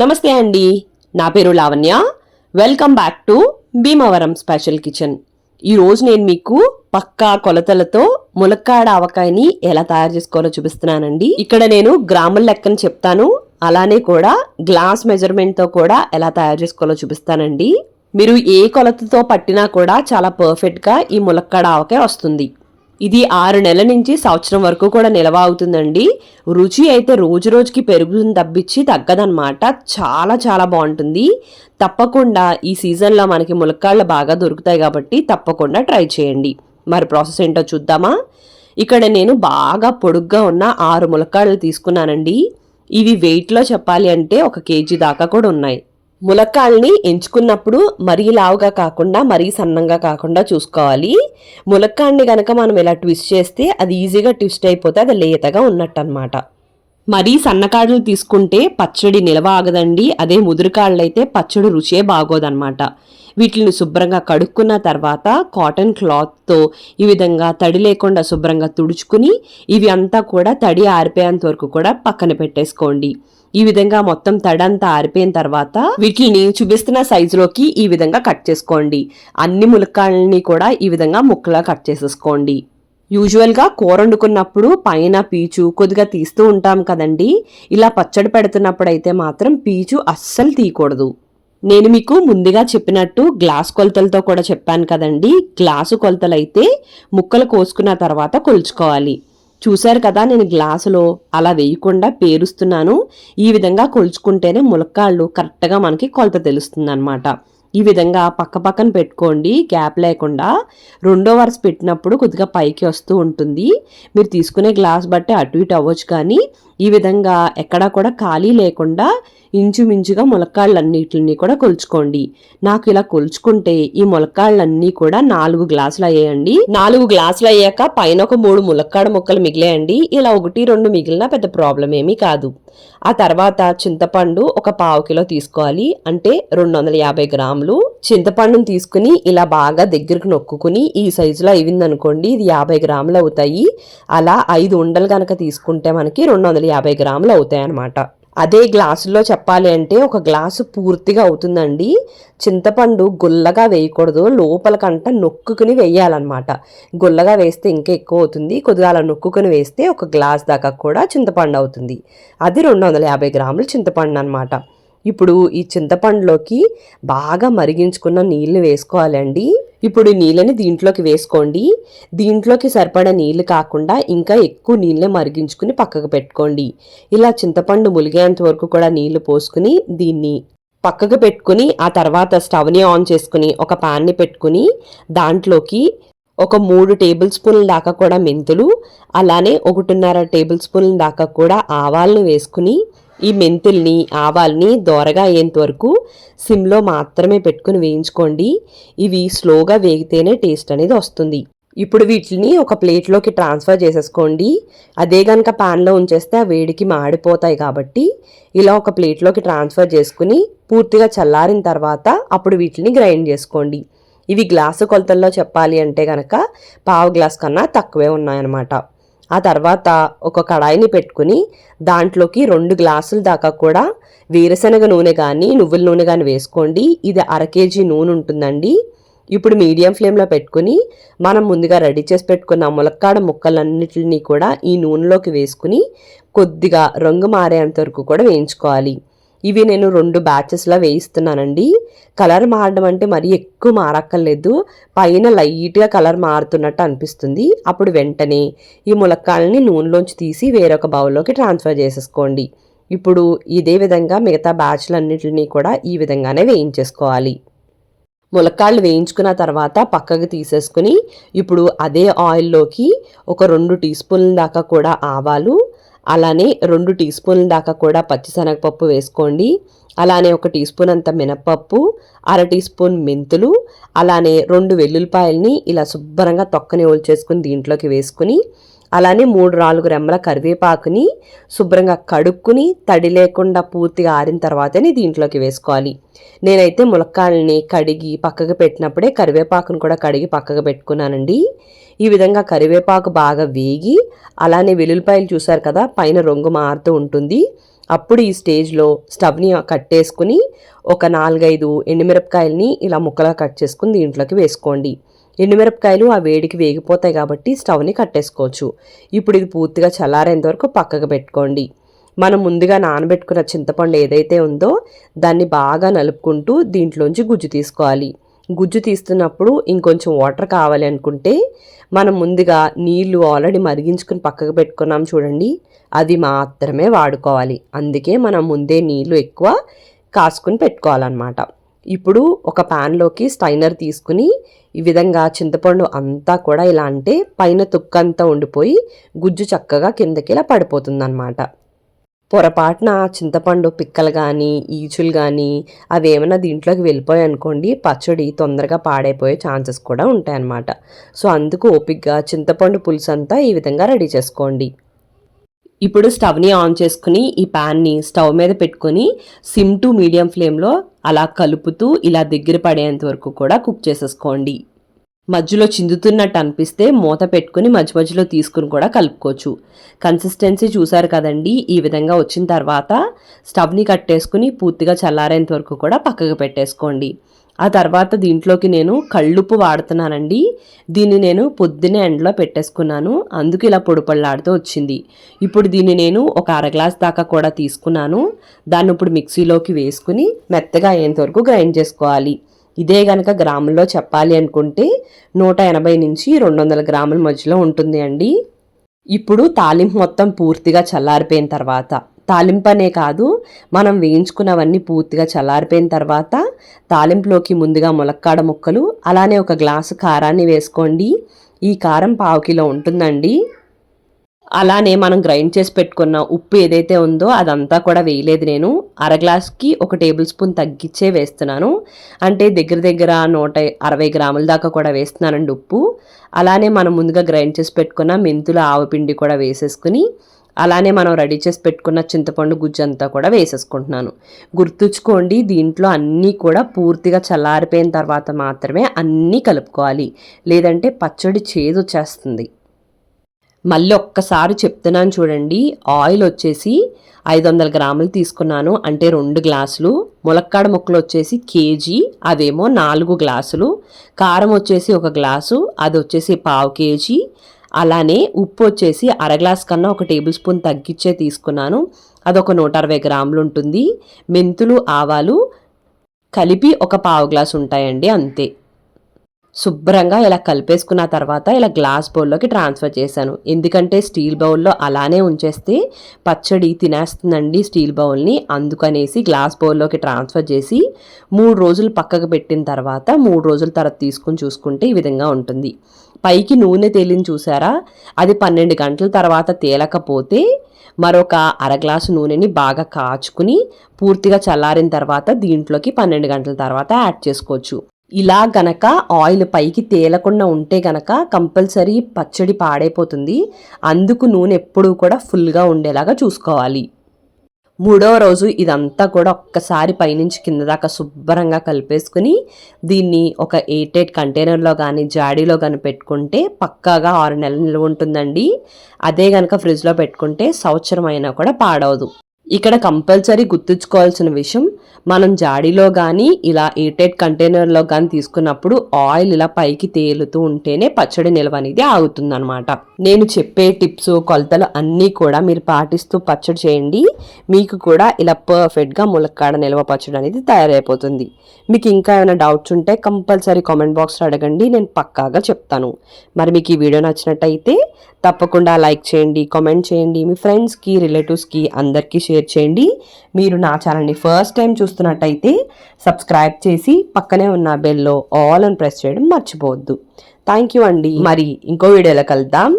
నమస్తే అండి. నా పేరు Lavanya. Welcome back to Bhimavaram special kitchen ఈరోజు నేను మీకు పక్కా కొలతలతో ములక్కాడ ఆవకాయని ఎలా తయారు చేసుకోవాలో చూపిస్తున్నానండి. ఇక్కడ నేను గ్రాముల లెక్కన చెప్తాను. అలానే కూడా గ్లాస్ మెజర్మెంట్తో కూడా ఎలా తయారు చేసుకోవాలో చూపిస్తానండి. మీరు ఏ కొలతతో పట్టినా కూడా చాలా పర్ఫెక్ట్గా ఈ ములక్కాడ ఆవకాయ వస్తుంది. ఇది ఆరు నెలల నుంచి సంవత్సరం వరకు కూడా నిల్వ అవుతుందండి. రుచి అయితే రోజు రోజుకి పెరుగుతుంది తప్పించి తగ్గదనమాట చాలా చాలా బాగుంటుంది. తప్పకుండా ఈ సీజన్లో మనకి ములక్కాళ్ళు బాగా దొరుకుతాయి కాబట్టి తప్పకుండా ట్రై చేయండి. మరి ప్రాసెస్ ఏంటో చూద్దామా? ఇక్కడ నేను బాగా పొడుగ్గా ఉన్న ఆరు ములక్కాళ్ళు తీసుకున్నానండి. ఇవి వెయిట్లో చెప్పాలి అంటే ఒక కేజీ దాకా కూడా ఉన్నాయి. ములక్కాళ్ళని ఎంచుకున్నప్పుడు మరీ లావుగా కాకుండా మరీ సన్నంగా కాకుండా చూసుకోవాలి. ములక్కాడిని గనక మనం ఇలా ట్విస్ట్ చేస్తే అది ఈజీగా ట్విస్ట్ అయిపోతే అది లేతగా ఉన్నట్టు అనమాట మరీ సన్నకాడలు తీసుకుంటే పచ్చడి నిలవ ఆగదండి. అదే ముదురుకాళ్ళైతే పచ్చడి రుచే బాగోదన్నమాట. వీటిని శుభ్రంగా కడుక్కున్న తర్వాత కాటన్ క్లాత్తో ఈ విధంగా తడి లేకుండా శుభ్రంగా తుడుచుకుని ఇవి అంతా కూడా తడి ఆరిపోయేంత వరకు కూడా పక్కన పెట్టేసుకోండి. ఈ విధంగా మొత్తం తడంతా ఆరిపోయిన తర్వాత వీటిని చూపిస్తున్న సైజులోకి ఈ విధంగా కట్ చేసుకోండి. అన్ని ములక్కాయలని కూడా ఈ విధంగా ముక్కలా కట్ చేసేసుకోండి. యూజువల్గా కూర వండుకున్నప్పుడు పైన పీచు కొద్దిగా తీస్తూ ఉంటాం కదండి. ఇలా పచ్చడి పెడుతున్నప్పుడు అయితే మాత్రం పీచు అస్సలు తీయకూడదు. నేను మీకు ముందుగా చెప్పినట్టు గ్లాస్ కొలతలతో కూడా చెప్పాను కదండి. గ్లాసు కొలతలు అయితే ముక్కలు కోసుకున్న తర్వాత కొలుచుకోవాలి. చూశారు కదా నేను గ్లాసులో అలా వేయకుండా పేరుస్తున్నాను. ఈ విధంగా కొలుచుకుంటేనే ములక్కాళ్ళు కరెక్ట్గా మనకి కొలత తెలుస్తుంది అనమాట ఈ విధంగా పక్క పక్కన పెట్టుకోండి గ్యాప్ లేకుండా. రెండో వరుస పెట్టినప్పుడు కొద్దిగా పైకి వస్తూ ఉంటుంది. మీరు తీసుకునే గ్లాస్ బట్టి అటు ఇటు అవ్వచ్చు కానీ ఈ విధంగా ఎక్కడా కూడా ఖాళీ లేకుండా ఇంచుమించుగా ములక్కాళ్ళన్నిటిని కూడా కొలుచుకోండి. నాకు ఇలా కొలుచుకుంటే ఈ ములక్కాళ్ళన్నీ కూడా నాలుగు గ్లాసులు అయ్యాయండి. నాలుగు గ్లాసులు అయ్యాక పైన ఒక మూడు ములక్కాడ ముక్కలు మిగిలాయండి. ఇలా ఒకటి రెండు మిగిలిన పెద్ద ప్రాబ్లం ఏమీ కాదు. ఆ తర్వాత చింతపండు ఒక పావు కిలో తీసుకోవాలి. అంటే రెండు వందల యాభై గ్రాములు. చింతపండును తీసుకుని ఇలా బాగా దగ్గరకు నొక్కుని ఈ సైజులో అయిందనుకోండి ఇది యాభై గ్రాములు అవుతాయి. అలా ఐదు ఉండలు కనుక తీసుకుంటే మనకి రెండు వందల యాభై గ్రాములు అవుతాయి అన్నమాట అదే గ్లాసులో చెప్పాలి అంటే ఒక గ్లాసు పూర్తిగా అవుతుందండి. చింతపండు గుల్లగా వేయకూడదు. లోపలకంట నొక్కుకుని వేయాలన్నమాట. గుల్లగా వేస్తే ఇంకా ఎక్కువ అవుతుంది. కొద్దిగా అలా నొక్కుకుని వేస్తే ఒక గ్లాస్ దాకా కూడా చింతపండు అవుతుంది. అది రెండు వందల యాభై గ్రాములు చింతపండు అనమాట ఇప్పుడు ఈ చింతపండులోకి బాగా మరిగించుకున్న నీళ్ళు వేసుకోవాలండి. ఇప్పుడు నీళ్ళని దీంట్లోకి వేసుకోండి. దీంట్లోకి సరిపడా నీళ్ళు కాకుండా ఇంకా ఎక్కువ నీళ్ళని మరిగించుకుని పక్కకు పెట్టుకోండి. ఇలా చింతపండు ములిగేంత వరకు కూడా నీళ్ళు పోసుకుని దీన్ని పక్కకు పెట్టుకుని ఆ తర్వాత స్టవ్ని ఆన్ చేసుకుని ఒక పాన్ని పెట్టుకుని దాంట్లోకి ఒక మూడు టేబుల్ స్పూన్ల దాకా కూడా మెంతులు అలానే ఒకటిన్నర టేబుల్ స్పూన్ల దాకా కూడా ఆవాలను వేసుకుని ఈ మెంతుల్ని ఆవాల్ని దోరగా అయ్యేంత వరకు సిమ్లో మాత్రమే పెట్టుకుని వేయించుకోండి. ఇవి స్లోగా వేగితేనే టేస్ట్ అనేది వస్తుంది. ఇప్పుడు వీటిని ఒక ప్లేట్లోకి ట్రాన్స్ఫర్ చేసేసుకోండి. అదే కనుక ప్యాన్లో ఉంచేస్తే ఆ వేడికి మాడిపోతాయి కాబట్టి ఇలా ఒక ప్లేట్లోకి ట్రాన్స్ఫర్ చేసుకుని పూర్తిగా చల్లారిన తర్వాత అప్పుడు వీటిని గ్రైండ్ చేసుకోండి. ఇవి గ్లాసు కొలతల్లో చెప్పాలి అంటే కనుక పావు గ్లాస్ కన్నా తక్కువే ఉన్నాయన్నమాట. ఆ తర్వాత ఒక కడాయిని పెట్టుకుని దాంట్లోకి రెండు గ్లాసుల దాకా కూడా వేరుశనగ నూనె కానీ నువ్వుల నూనె కానీ వేసుకోండి. ఇది అర కేజీ నూనె ఉంటుందండి. ఇప్పుడు మీడియం ఫ్లేమ్లో పెట్టుకుని మనం ముందుగా రెడీ చేసి పెట్టుకున్న ములక్కాడ ముక్కలన్నిటిని కూడా ఈ నూనెలోకి వేసుకుని కొద్దిగా రంగు మారేంత వరకు కూడా వేయించుకోవాలి. ఇవి నేను రెండు బ్యాచెస్లా వేయిస్తున్నానండి. కలర్ మారడం అంటే మరీ ఎక్కువ మారక్కర్లేదు. పైన లైట్గా కలర్ మారుతున్నట్టు అనిపిస్తుంది. అప్పుడు వెంటనే ఈ ములక్కాలని నూనెలోంచి తీసి వేరొక బౌల్లోకి ట్రాన్స్ఫర్ చేసేసుకోండి. ఇప్పుడు ఇదే విధంగా మిగతా బ్యాచ్లన్నింటినీ కూడా ఈ విధంగానే వేయించేసుకోవాలి. ములక్కాళ్ళు వేయించుకున్న తర్వాత పక్కకు తీసేసుకుని ఇప్పుడు అదే ఆయిల్లోకి ఒక రెండు టీ స్పూన్ల దాకా కూడా ఆవాలు అలానే రెండు టీ స్పూన్ల దాకా కూడా పచ్చిశనగపప్పు వేసుకోండి. అలానే ఒక టీ స్పూన్ అంత మినప్పప్పు అర టీ స్పూన్ మెంతులు అలానే రెండు వెల్లుల్లిపాయల్ని ఇలా శుభ్రంగా తొక్కని ఓల్చేసుకుని దీంట్లోకి వేసుకుని అలానే మూడు నాలుగు రెమ్మల కరివేపాకుని శుభ్రంగా కడుక్కుని తడి లేకుండా పూర్తిగా ఆరిన తర్వాతనే దీంట్లోకి వేసుకోవాలి. నేనైతే ములక్కాయలని కడిగి పక్కకు పెట్టినప్పుడే కరివేపాకును కూడా కడిగి పక్కకు పెట్టుకున్నానండి. ఈ విధంగా కరివేపాకు బాగా వేగి అలానే వెల్లుల్లిపాయలు చూశారు కదా పైన రంగు మారుతూ ఉంటుంది. అప్పుడు ఈ స్టేజ్లో స్టవ్ని కట్టేసుకుని ఒక నాలుగైదు ఎండుమిరపకాయలని ఇలా ముక్కలా కట్ చేసుకుని దీంట్లోకి వేసుకోండి. ఎండుమిరపకాయలు ఆ వేడికి వేగిపోతాయి కాబట్టి స్టవ్ని కట్టేసుకోవచ్చు. ఇప్పుడు ఇది పూర్తిగా చల్లారేంత వరకు పక్కకు పెట్టుకోండి. మనం ముందుగా నానబెట్టుకున్న చింతపండు ఏదైతే ఉందో దాన్ని బాగా నలుపుకుంటూ దీంట్లోంచి గుజ్జు తీసుకోవాలి. గుజ్జు తీస్తున్నప్పుడు ఇంకొంచెం వాటర్ కావాలి అనుకుంటే మనం ముందుగా నీళ్ళు ఆల్రెడీ మరిగించుకుని పక్కకు పెట్టుకున్నాం చూడండి అది మాత్రమే వాడుకోవాలి. అందుకే మనం ముందే నీళ్ళు ఎక్కువ కాసుకుని పెట్టుకోవాలన్నమాట. ఇప్పుడు ఒక ప్యాన్లోకి స్టైనర్ తీసుకుని ఈ విధంగా చింతపండు అంతా కూడా ఇలా అంటే పైన తుక్కంతా ఉండిపోయి గుజ్జు చక్కగా కిందకి ఇలా పడిపోతుందన్నమాట. పొరపాటున చింతపండు పిక్కలు కానీ ఈచులు కానీ అవి ఏమైనా దీంట్లోకి వెళ్ళిపోయాయి అనుకోండి పచ్చడి తొందరగా పాడైపోయే ఛాన్సెస్ కూడా ఉంటాయన్నమాట. సో అందుకు ఓపిక్గా చింతపండు పులుసు అంతా ఈ విధంగా రెడీ చేసుకోండి. ఇప్పుడు స్టవ్ని ఆన్ చేసుకుని ఈ ప్యాన్ని స్టవ్ మీద పెట్టుకొని సిమ్ టు మీడియం ఫ్లేమ్లో అలా కలుపుతూ ఇలా దగ్గర పడేంత వరకు కూడా కుక్ చేసేసుకోండి. మధ్యలో చిందుతున్నట్టు అనిపిస్తే మూత పెట్టుకుని మధ్య మధ్యలో తీసుకుని కూడా కలుపుకోవచ్చు. కన్సిస్టెన్సీ చూసారు కదండి ఈ విధంగా వచ్చిన తర్వాత స్టవ్ని కట్టేసుకుని పూర్తిగా చల్లారేంత వరకు కూడా పక్కకు పెట్టేసుకోండి. ఆ తర్వాత దీంట్లోకి నేను కళ్ళుప్పు వాడుతున్నానండి. దీన్ని నేను పొద్దునే ఎండలో పెట్టేసుకున్నాను. అందుకు ఇలా పొడిపళ్ళాడుతూ వచ్చింది. ఇప్పుడు దీన్ని నేను ఒక అర గ్లాస్ దాకా కూడా తీసుకున్నాను. దాన్ని ఇప్పుడు మిక్సీలోకి వేసుకుని మెత్తగా అయ్యేంత వరకు గ్రైండ్ చేసుకోవాలి. ఇదే గనక గ్రాముల్లో చెప్పాలి అనుకుంటే నూట ఎనభై నుంచి రెండు వందల గ్రాముల మధ్యలో ఉంటుంది అండి ఇప్పుడు తాలింపు మొత్తం పూర్తిగా చల్లారిపోయిన తర్వాత తాలింపనే కాదు మనం వేయించుకున్నవన్నీ పూర్తిగా చల్లారిపోయిన తర్వాత తాలింపులోకి ముందుగా ములక్కాడ ముక్కలు అలానే ఒక గ్లాసు కారాన్ని వేసుకోండి. ఈ కారం పావు కిలో ఉంటుందండి. అలానే మనం గ్రైండ్ చేసి పెట్టుకున్న ఉప్పు ఏదైతే ఉందో అదంతా కూడా వేయలేదు నేను. అర గ్లాస్కి ఒక టేబుల్ స్పూన్ తగ్గించే వేస్తున్నాను. అంటే దగ్గర దగ్గర నూట అరవై గ్రాముల దాకా కూడా వేస్తున్నానండి ఉప్పు. అలానే మనం ముందుగా గ్రైండ్ చేసి పెట్టుకున్న మెంతుల ఆవపిండి కూడా వేసేసుకుని అలానే మనం రెడీ చేసి పెట్టుకున్న చింతపండు గుజ్జు అంతా కూడా వేసేసుకుంటున్నాను. గుర్తుంచుకోండి దీంట్లో అన్నీ కూడా పూర్తిగా చల్లారిపోయిన తర్వాత మాత్రమే అన్నీ కలుపుకోవాలి. లేదంటే పచ్చడి చేదు వచ్చేస్తుంది. మళ్ళీ ఒక్కసారి చెప్తున్నాను చూడండి ఆయిల్ వచ్చేసి ఐదు వందల గ్రాములు తీసుకున్నాను. అంటే రెండు గ్లాసులు. ములక్కాడ ముక్కలు వచ్చేసి కేజీ అదేమో నాలుగు గ్లాసులు. కారం వచ్చేసి ఒక గ్లాసు అది వచ్చేసి పావు కేజీ. అలానే ఉప్పు వచ్చేసి అర గ్లాస్ కన్నా ఒక టేబుల్ స్పూన్ తగ్గించే తీసుకున్నాను. అదొక నూట అరవై గ్రాములు ఉంటుంది. మెంతులు ఆవాలు కలిపి ఒక పావు గ్లాస్ ఉంటాయండి అంతే. శుభ్రంగా ఇలా కలిపేసుకున్న తర్వాత ఇలా గ్లాస్ బౌల్లోకి ట్రాన్స్ఫర్ చేశాను. ఎందుకంటే స్టీల్ బౌల్లో అలానే ఉంచేస్తే పచ్చడి తినేస్తుందండి స్టీల్ బౌల్ని. అందుకనేసి గ్లాస్ బౌల్లోకి ట్రాన్స్ఫర్ చేసి మూడు రోజులు పక్కకు పెట్టిన తర్వాత మూడు రోజుల తర్వాత తీసుకుని చూసుకుంటే ఈ విధంగా ఉంటుంది. పైకి నూనె తేలిని చూసారా? అది పన్నెండు గంటల తర్వాత తేలకపోతే మరొక అర గ్లాసు నూనెని బాగా కాచుకుని పూర్తిగా చల్లారిన తర్వాత దీంట్లోకి పన్నెండు గంటల తర్వాత యాడ్ చేసుకోవచ్చు. ఇలా గనక ఆయిల్ పైకి తేలకుండా ఉంటే గనక కంపల్సరీ పచ్చడి పాడైపోతుంది. అందుకు నూనె ఎప్పుడూ కూడా ఫుల్గా ఉండేలాగా చూసుకోవాలి. మూడవ రోజు ఇదంతా కూడా ఒక్కసారి పైనుంచి కింద దాకా శుభ్రంగా కలిపేసుకుని దీన్ని ఒక ఎయిట్ ఎయిట్ కంటైనర్లో కానీ జాడీలో కానీ పెట్టుకుంటే పక్కాగా ఆరు నెలలు నిల్వ ఉంటుందండి అదే కనుక ఫ్రిడ్జ్లో పెట్టుకుంటే సంవత్సరం అయినా కూడా పాడవదు. ఇక్కడ కంపల్సరీ గుర్తుంచుకోవాల్సిన విషయం మనం జాడీలో కానీ ఇలా ఎయిటెడ్ కంటైనర్లో కానీ తీసుకున్నప్పుడు ఆయిల్ ఇలా పైకి తేలుతూ ఉంటేనే పచ్చడి నిల్వ అనేది ఆగుతుందనమాట నేను చెప్పే టిప్స్ కొలతలు అన్నీ కూడా మీరు పాటిస్తూ పచ్చడి చేయండి. మీకు కూడా ఇలా పర్ఫెక్ట్గా ములక్కాడ నిల్వ పచ్చడి అనేది తయారైపోతుంది. మీకు ఇంకా ఏమైనా డౌట్స్ ఉంటే కంపల్సరీ కామెంట్ బాక్స్లో అడగండి నేను పక్కాగా చెప్తాను. మరి మీకు ఈ వీడియో నచ్చినట్టయితే తప్పకుండా లైక్ చేయండి కామెంట్ చేయండి. మీ ఫ్రెండ్స్కి రిలేటివ్స్కి అందరికీ షేర్ చేయండి. మీరు నా ఛానల్ని ఫస్ట్ టైం చూస్తున్నట్టయితే సబ్స్క్రైబ్ చేసి పక్కనే ఉన్న బెల్లో ఆల్ అని ప్రెస్ చేయడం మర్చిపోవద్దు. థ్యాంక్ యూ అండి. మరి ఇంకో వీడియోలో కలుద్దాం.